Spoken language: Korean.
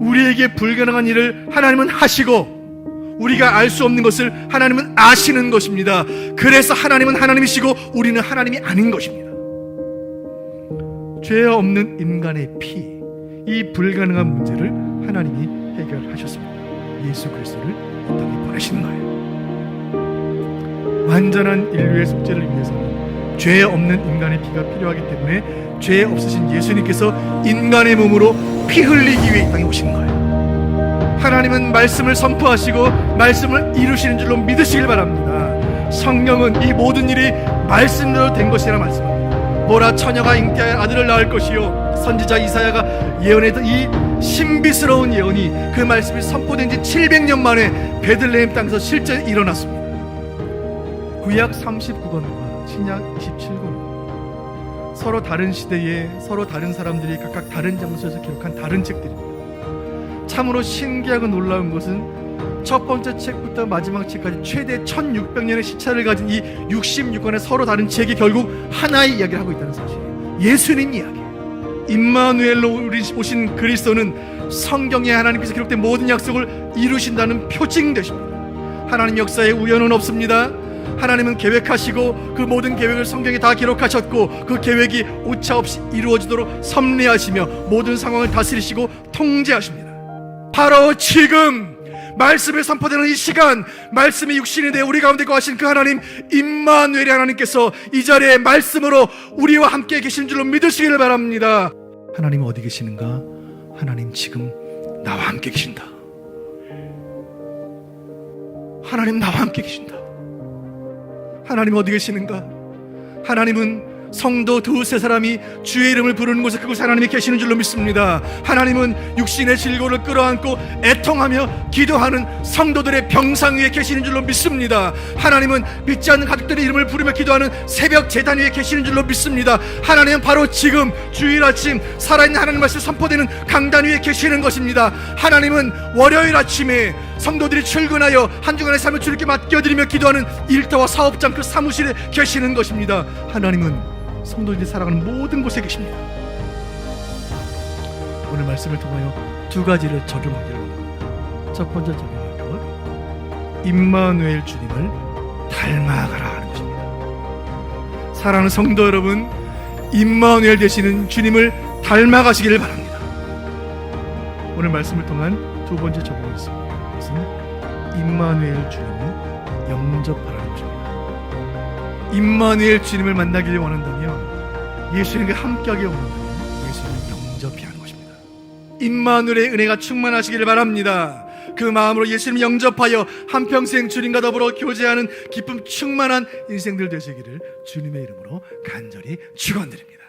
우리에게 불가능한 일을 하나님은 하시고 우리가 알 수 없는 것을 하나님은 아시는 것입니다. 그래서 하나님은 하나님이시고 우리는 하나님이 아닌 것입니다. 죄 없는 인간의 피, 이 불가능한 문제를 하나님이 해결하셨습니다. 예수 그리스도를 이 땅에 보내신 거예요. 완전한 인류의 속죄를 위해서는 죄 없는 인간의 피가 필요하기 때문에 죄 없으신 예수님께서 인간의 몸으로 피 흘리기 위해 이 땅에 오신 거예요. 하나님은 말씀을 선포하시고 말씀을 이루시는 줄로 믿으시길 바랍니다. 성령은 이 모든 일이 말씀대로 된 것이라 말씀합니다. 보라 처녀가 잉태하여 아들을 낳을 것이요 선지자 이사야가 예언했던 이 신비스러운 예언이 그 말씀이 선포된 지 700년 만에 베들레헴 땅에서 실제 일어났습니다. 구약 39권과 신약 27권 서로 다른 시대에 서로 다른 사람들이 각각 다른 장소에서 기록한 다른 책들입니다. 참으로 신기하고 놀라운 것은 첫 번째 책부터 마지막 책까지 최대 1600년의 시차를 가진 이 66권의 서로 다른 책이 결국 하나의 이야기를 하고 있다는 사실이에요. 예수님 이야기. 임마누엘로 오신 그리스도는 성경에 하나님께서 기록된 모든 약속을 이루신다는 표징 되십니다. 하나님 역사에 우연은 없습니다. 하나님은 계획하시고 그 모든 계획을 성경에 다 기록하셨고 그 계획이 오차 없이 이루어지도록 섭리하시며 모든 상황을 다스리시고 통제하십니다. 바로 지금 말씀이 선포되는 이 시간 말씀이 육신이 되어 우리 가운데 거하신 그 하나님 임마누엘의 하나님께서 이 자리에 말씀으로 우리와 함께 계신 줄로 믿으시기를 바랍니다. 하나님 어디 계시는가? 하나님 지금 나와 함께 계신다. 하나님 나와 함께 계신다. 하나님 어디 계시는가? 하나님은 성도 두세 사람이 주의 이름을 부르는 곳에 그곳에 하나님이 계시는 줄로 믿습니다. 하나님은 육신의 질고를 끌어안고 애통하며 기도하는 성도들의 병상 위에 계시는 줄로 믿습니다. 하나님은 믿지 않는 가족들의 이름을 부르며 기도하는 새벽 재단 위에 계시는 줄로 믿습니다. 하나님은 바로 지금 주일 아침 살아있는 하나님 말씀 선포되는 강단 위에 계시는 것입니다. 하나님은 월요일 아침에 성도들이 출근하여 한 주간의 삶을 주님께 맡겨드리며 기도하는 일터와 사업장 그 사무실에 계시는 것입니다. 하나님은 성도들이 살아가는 모든 곳에 계십니다. 오늘 말씀을 통하여 두 가지를 원합니다. 첫 번째 적용할 것, 임마누엘 주님을 닮아가라 하는 것입니다. 사랑하는 성도 여러분, 임마누엘 되시는 주님을 닮아가시기를 바랍니다. 오늘 말씀을 통한 두 번째 적용이 있습니다. 그것은 임마누엘 주님을 영접하라는 것입니다. 임마누엘 주님을 만나기를 원한다면 예수님과 함께하기 원한다면 예수님을 영접해야 하는 것입니다. 임마누엘의 은혜가 충만하시기를 바랍니다. 그 마음으로 예수님 영접하여 한평생 주님과 더불어 교제하는 기쁨 충만한 인생들 되시기를 주님의 이름으로 간절히 축원드립니다.